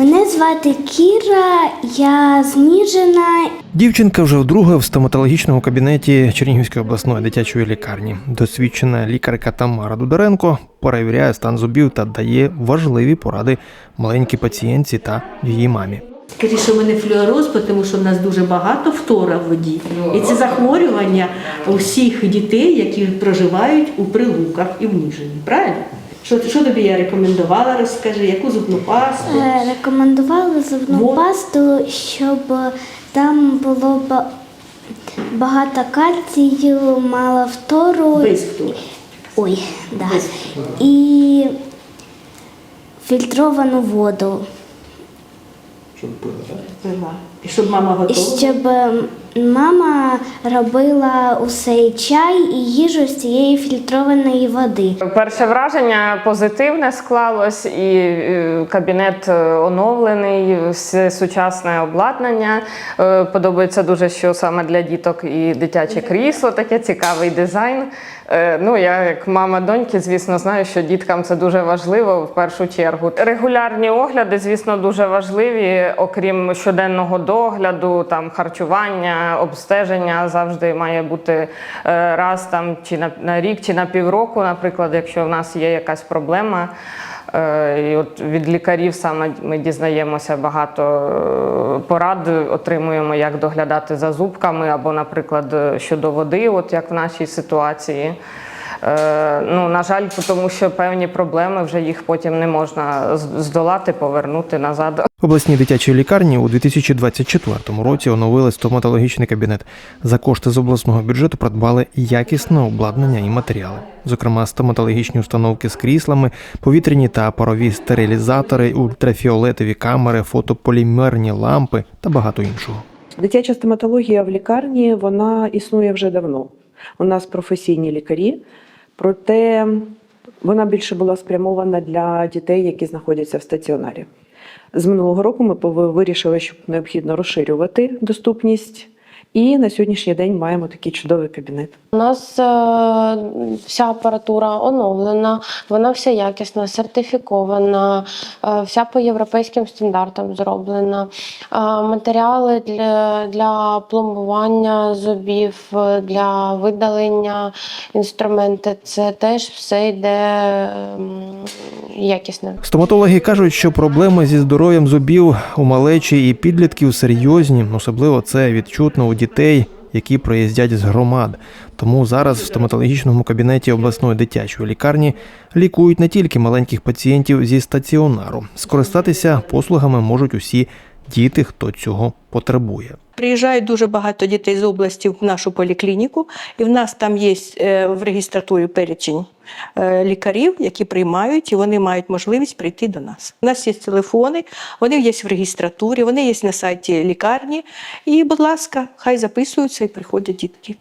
Мене звати Кіра, я зніжена. Дівчинка вже вдруге в стоматологічному кабінеті Чернігівської обласної дитячої лікарні. Досвідчена лікарка Тамара Дударенко перевіряє стан зубів та дає важливі поради маленькій пацієнтці та її мамі. Скоріше, мене флюороз, тому що в нас дуже багато фтора в воді. І це захворювання усіх дітей, які проживають у прилуках і в Ніжині. Правильно? Що, що тобі я рекомендувала, розкажи, яку зубну пасту? Е, Рекомендували зубну Вот. пасту, щоб там було багато кальцію, мало фтору. Без фтора. Ой, да. Без фтору. І фільтровану воду. Пила. І щоб мама І щоб ем, мама робила усе чай і їжу з цієї фільтрованої води. Перше враження позитивне склалось, і е, кабінет е, оновлений, все сучасне обладнання. Е, Подобається дуже, що саме для діток і дитяче крісло, таке цікавий дизайн. Ну, я як мама доньки, звісно, знаю, що діткам це дуже важливо в першу чергу. Регулярні огляди, звісно, дуже важливі, окрім щоденного догляду, там харчування, обстеження завжди має бути е, раз там чи на, на рік, чи на півроку, наприклад, якщо в нас є якась проблема. Е, І от від лікарів саме ми дізнаємося багато е, порад, отримуємо, як доглядати за зубками, або, наприклад, щодо води, от як в нашій ситуації. Е, Ну, на жаль, тому що певні проблеми вже їх потім не можна здолати, повернути назад. В обласній дитячій лікарні у 2024 році оновили стоматологічний кабінет. За кошти з обласного бюджету придбали якісне обладнання і матеріали, зокрема стоматологічні установки з кріслами, повітряні та парові стерилізатори, ультрафіолетові камери, фотополімерні лампи та багато іншого. Дитяча стоматологія в лікарні вона існує вже давно. У нас професійні лікарі, проте вона більше була спрямована для дітей, які знаходяться в стаціонарі. З минулого року ми вирішили, що необхідно розширювати доступність, і на сьогоднішній день маємо такий чудовий кабінет. У нас е, вся апаратура оновлена, вона вся якісна, сертифікована, е, вся по європейським стандартам зроблена. Е, матеріали для, для пломбування зубів, е, для видалення інструменти це теж все йде ем, якісне. Стоматологи кажуть, що проблеми зі здоров'ям зубів у малечі і підлітків серйозні, особливо це відчутно у дітей, які приїздять з громад. Тому зараз в стоматологічному кабінеті обласної дитячої лікарні лікують не тільки маленьких пацієнтів зі стаціонару. Скористатися послугами можуть усі діти, хто цього потребує. Приїжджають дуже багато дітей з області в нашу поліклініку, і в нас там є е, в регістратурі перечень е, лікарів, які приймають, і вони мають можливість прийти до нас. У нас є телефони, вони є в регістратурі, вони є на сайті лікарні. І, будь ласка, хай записуються і приходять дітки.